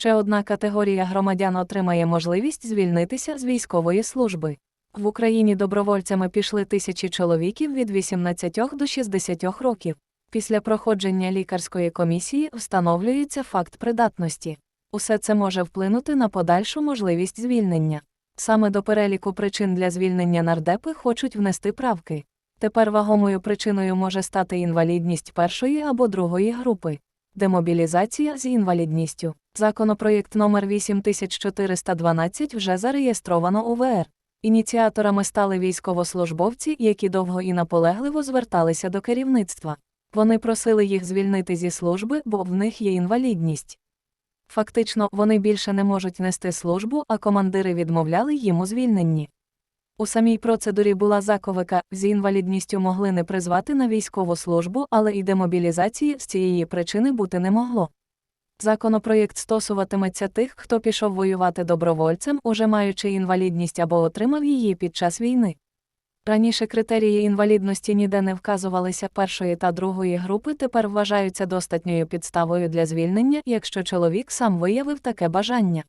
Ще одна категорія громадян отримає можливість звільнитися з військової служби. В Україні добровольцями пішли тисячі чоловіків від 18 до 60 років. Після проходження лікарської комісії встановлюється факт придатності. Усе це може вплинути на подальшу можливість звільнення. Саме до переліку причин для звільнення нардепи хочуть внести правки. Тепер вагомою причиною може стати інвалідність першої або другої групи. Демобілізація з інвалідністю. Законопроєкт номер 8412 вже зареєстровано у ВР. Ініціаторами стали військовослужбовці, які довго і наполегливо зверталися до керівництва. Вони просили їх звільнити зі служби, бо в них є інвалідність. Фактично, вони більше не можуть нести службу, а командири відмовляли їм у звільненні. У самій процедурі була заковика, з інвалідністю могли не призвати на військову службу, але і демобілізації з цієї причини бути не могло. Законопроєкт стосуватиметься тих, хто пішов воювати добровольцем, уже маючи інвалідність або отримав її під час війни. Раніше критерії інвалідності ніде не вказувалися першої та другої групи, тепер вважаються достатньою підставою для звільнення, якщо чоловік сам виявив таке бажання.